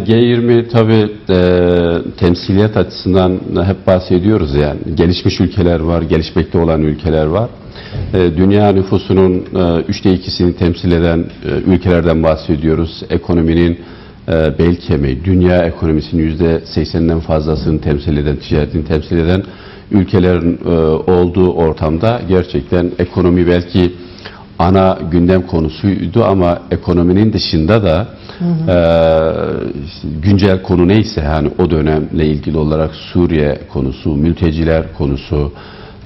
G20 tabi temsiliyet açısından hep bahsediyoruz yani. Gelişmiş ülkeler var, gelişmekte olan ülkeler var. E, dünya nüfusunun e, üçte ikisini temsil eden e, ülkelerden bahsediyoruz. Ekonominin e, bel kemiği, dünya ekonomisinin yüzde sekseninden fazlasını temsil eden, ticaretini temsil eden ülkelerin e, olduğu ortamda gerçekten ekonomi belki ana gündem konusuydu ama ekonominin dışında da e, işte güncel konu neyse yani o dönemle ilgili olarak Suriye konusu, mülteciler konusu,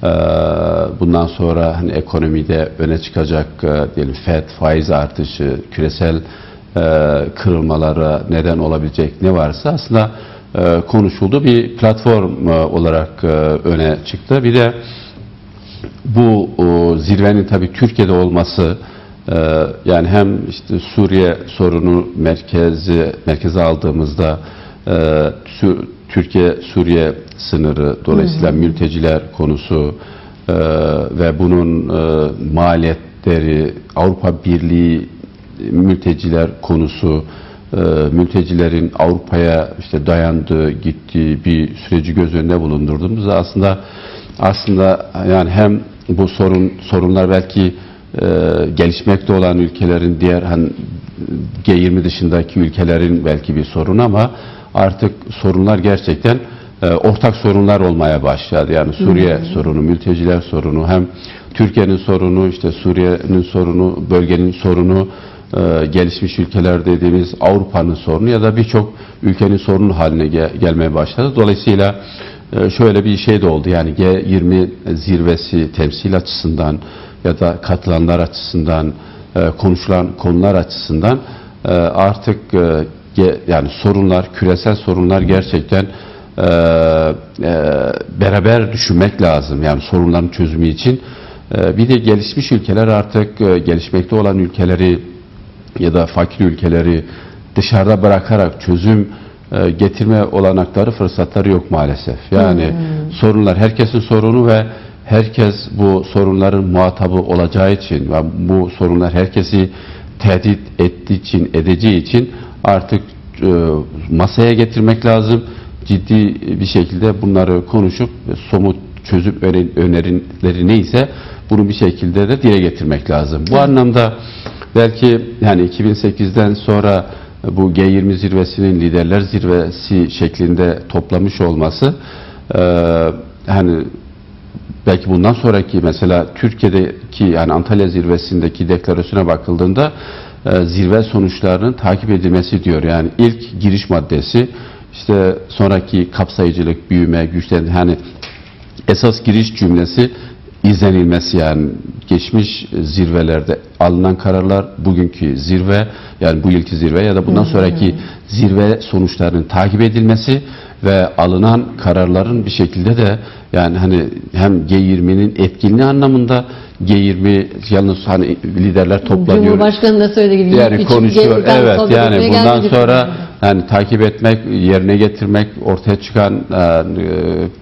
e, bundan sonra hani ekonomide öne çıkacak e, diyelim FED faiz artışı, küresel e, kırılmalara neden olabilecek ne varsa aslında e, konuşuldu bir platform e, olarak e, öne çıktı. Bir de bu o, zirvenin tabii Türkiye'de olması yani hem işte Suriye sorunu merkezi merkeze aldığımızda e, Sü- Türkiye Suriye sınırı dolayısıyla mülteciler konusu e, ve bunun e, maliyetleri Avrupa Birliği mülteciler konusu e, mültecilerin Avrupa'ya işte dayandığı, gittiği bir süreci göz önünde bulundurduğumuzda aslında aslında yani hem bu sorun sorunlar belki gelişmekte olan ülkelerin diğer hani G20 dışındaki ülkelerin belki bir sorun ama artık sorunlar gerçekten e, ortak sorunlar olmaya başladı. Yani Suriye sorunu, mülteciler sorunu hem Türkiye'nin sorunu, işte Suriye'nin sorunu, bölgenin sorunu, e, gelişmiş ülkeler dediğimiz Avrupa'nın sorunu ya da birçok ülkenin sorunu haline ge- gelmeye başladı. Dolayısıyla e, şöyle bir şey de oldu yani G20 zirvesi temsil açısından ya da katılanlar açısından e, konuşulan konular açısından e, artık e, yani sorunlar küresel sorunlar gerçekten beraber düşünmek lazım yani sorunların çözümü için. Bir de gelişmiş ülkeler artık gelişmekte olan ülkeleri ya da fakir ülkeleri dışarıda bırakarak çözüm getirme olanakları, fırsatları yok maalesef. Yani sorunlar herkesin sorunu ve herkes bu sorunların muhatabı olacağı için ve bu sorunlar herkesi tehdit ettiği için, edeceği için artık e, masaya getirmek lazım. Ciddi bir şekilde bunları konuşup somut çözüm öne- önerileri neyse bunu bir şekilde de dile getirmek lazım. Bu anlamda belki yani 2008'den sonra bu G20 zirvesinin liderler zirvesi şeklinde toplamış olması e, hani belki bundan sonraki mesela Türkiye'deki yani Antalya zirvesindeki deklarasyona bakıldığında e, zirve sonuçlarının takip edilmesi diyor. Yani ilk giriş maddesi işte sonraki kapsayıcılık, büyüme, güçlen hani esas giriş cümlesi izlenilmesi yani geçmiş zirvelerde alınan kararlar bugünkü zirve yani bu yılki zirve ya da bundan sonraki zirve sonuçlarının takip edilmesi ve alınan kararların bir şekilde de yani hani hem G20'nin etkinliği anlamında G20 yalnız hani liderler toplanıyor Cumhurbaşkanı da söylediği gibi yani konuşuyor. Evet yani bundan sonra yani takip etmek, yerine getirmek, ortaya çıkan e,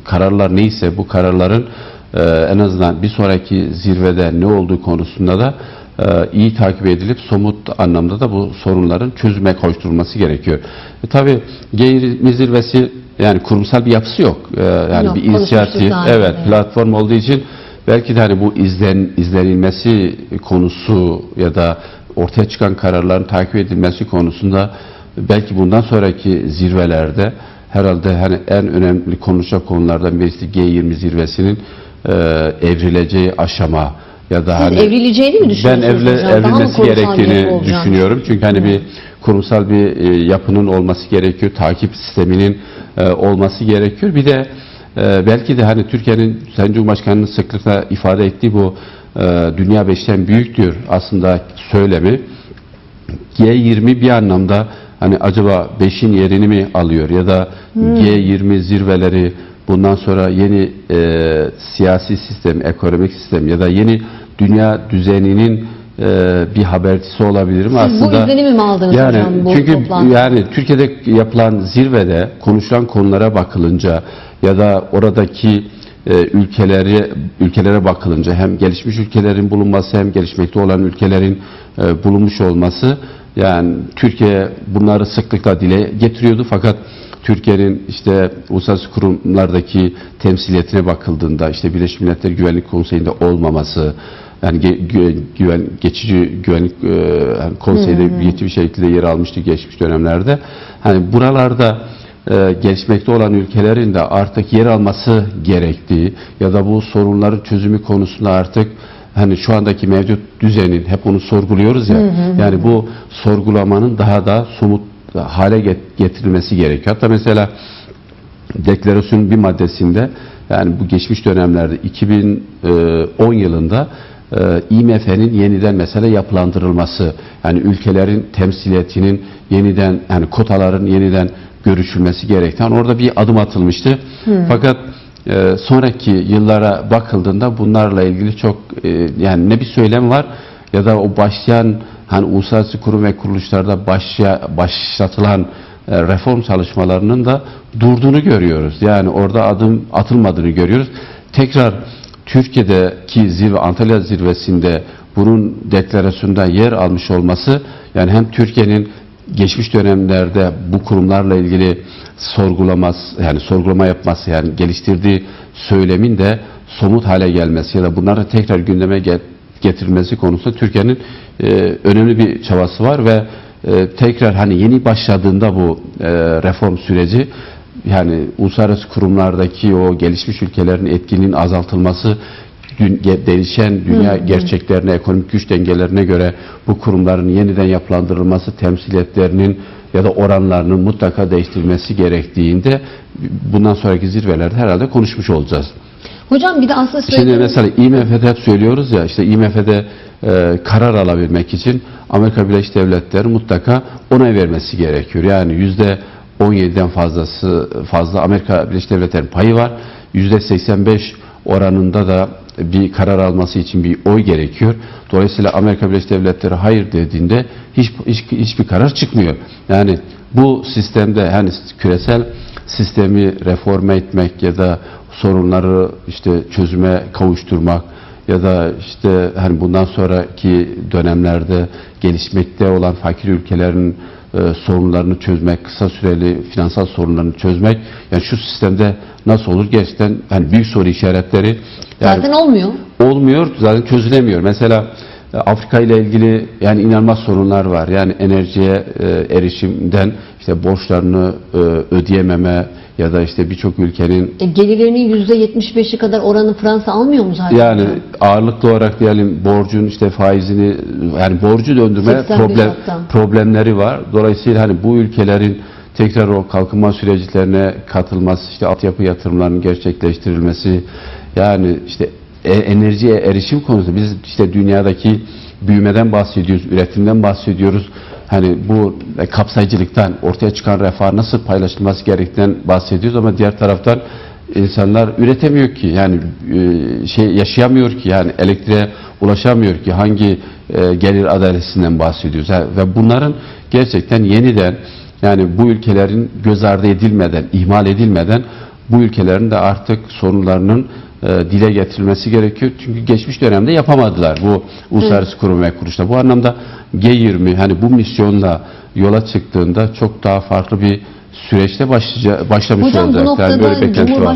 kararlar neyse bu kararların e, en azından bir sonraki zirvede ne olduğu konusunda da e, iyi takip edilip somut anlamda da bu sorunların çözüme koşturulması gerekiyor. E, Tabii G20 zirvesi yani kurumsal bir yapısı yok. E, yani Yok, bir inisiyatif, evet. platform olduğu için belki de hani bu izlen, izlenilmesi konusu ya da ortaya çıkan kararların takip edilmesi konusunda belki bundan sonraki zirvelerde herhalde hani en önemli konuşacak konulardan birisi G20 zirvesinin e, evrileceği aşama ya da Siz hani evrileceğini mi ben düşünüyorsunuz evle, hocam? Daha mı evrilmesi kurumsal bir yapı gerektiğini düşünüyorum. Çünkü hani bir kurumsal bir e, yapının olması gerekiyor. Takip sisteminin e, olması gerekiyor. Bir de e, belki de hani Türkiye'nin Sayın Cumhurbaşkanı'nın sıklıkla ifade ettiği bu e, dünya beşten büyüktür aslında söylemi. G20 bir anlamda hani acaba 5'in yerini mi alıyor ya da G20 zirveleri bundan sonra yeni e, siyasi sistem, ekonomik sistem ya da yeni dünya düzeninin e, bir habercisi olabilir mi? Siz bu izlenimi mi aldınız yani, hocam bu çünkü yani Türkiye'de yapılan zirvede konuşulan konulara bakılınca ya da oradaki e, ülkeleri ülkelere bakılınca hem gelişmiş ülkelerin bulunması hem gelişmekte olan ülkelerin e, bulunmuş olması Yani Türkiye bunları sıklıkla dile getiriyordu fakat Türkiye'nin işte uluslararası kurumlardaki temsiliyetine bakıldığında işte Birleşmiş Milletler Güvenlik Konseyi'nde olmaması yani ge- gü- güven, geçici güvenlik e, yani konseyde bir şekilde yer almıştı geçmiş dönemlerde. Hani buralarda e, gelişmekte olan ülkelerin de artık yer alması gerektiği ya da bu sorunların çözümü konusunda artık hani şu andaki mevcut düzenin hep onu sorguluyoruz ya. Yani bu sorgulamanın daha da somut hale get- getirilmesi gerekiyor. Hatta mesela deklarasyonun bir maddesinde yani bu geçmiş dönemlerde 2010 yılında e, IMF'nin yeniden mesela yapılandırılması yani ülkelerin temsiliyetinin yeniden yani kotaların yeniden görüşülmesi gerekten orada bir adım atılmıştı. Fakat e, sonraki yıllara bakıldığında bunlarla ilgili çok e, yani ne bir söylem var ya da o başlayan hani uluslararası kurum ve kuruluşlarda başya, başlatılan e, reform çalışmalarının da durduğunu görüyoruz. Yani orada adım atılmadığını görüyoruz. Tekrar Türkiye'deki zirve, Antalya zirvesinde bunun deklarasyonda yer almış olması yani hem Türkiye'nin geçmiş dönemlerde bu kurumlarla ilgili sorgulaması yani sorgulama yapması yani geliştirdiği söylemin de somut hale gelmesi ya da bunların tekrar gündeme get- getirilmesi konusunda Türkiye'nin e, önemli bir çabası var ve e, tekrar hani yeni başladığında bu e, reform süreci yani uluslararası kurumlardaki o gelişmiş ülkelerin etkinliğinin azaltılması dün- değişen dünya gerçeklerine, ekonomik güç dengelerine göre bu kurumların yeniden yapılandırılması, temsiliyetlerinin ya da oranlarının mutlaka değiştirilmesi gerektiğinde bundan sonraki zirvelerde herhalde konuşmuş olacağız. Hocam bir de aslında Şimdi söylediğiniz- mesela IMF'de hep söylüyoruz ya işte IMF'de e, karar alabilmek için Amerika Birleşik Devletleri mutlaka onay vermesi gerekiyor. Yani yüzde 17'den fazlası fazla Amerika Birleşik Devletleri'nin payı var. Yüzde 85 oranında da bir karar alması için bir oy gerekiyor. Dolayısıyla Amerika Birleşik Devletleri hayır dediğinde hiç, hiç hiçbir karar çıkmıyor. Yani bu sistemde hani küresel sistemi reforme etmek ya da sorunları işte çözüme kavuşturmak ya da işte hani bundan sonraki dönemlerde gelişmekte olan fakir ülkelerin e, sorunlarını çözmek, kısa süreli finansal sorunlarını çözmek yani şu sistemde nasıl olur gerçekten hani büyük soru işaretleri yani zaten olmuyor. olmuyor zaten çözülemiyor. Mesela Afrika ile ilgili yani inanılmaz sorunlar var. Yani enerjiye e, erişimden işte borçlarını e, ödeyememe ya da işte birçok ülkenin E, gelirlerinin %75'i kadar oranı Fransa almıyor mu zaten? yani ağırlıklı olarak diyelim borcun işte faizini yani borcu döndürme 85 problem hatta. problemleri var. Dolayısıyla hani bu ülkelerin tekrar o kalkınma süreçlerine katılması, işte altyapı yatırımlarının gerçekleştirilmesi, yani işte e- enerjiye erişim konusunda biz işte dünyadaki büyümeden bahsediyoruz, üretimden bahsediyoruz. Hani bu e, kapsayıcılıktan ortaya çıkan refah nasıl paylaşılması gerektiğinden bahsediyoruz. Ama diğer taraftan insanlar üretemiyor ki. Yani e, şey yaşayamıyor ki. Yani elektriğe ulaşamıyor ki. Hangi e, gelir adaletinden bahsediyoruz? Ve bunların gerçekten yeniden yani bu ülkelerin göz ardı edilmeden ihmal edilmeden bu ülkelerin de artık sorunlarının e, dile getirilmesi gerekiyor. Çünkü geçmiş dönemde yapamadılar bu uluslararası kurum ve kuruluşlar. Bu anlamda G20 hani bu misyonla yola çıktığında çok daha farklı bir süreçte başlamış Hocam bu olacak. Yani böyle beklenti var.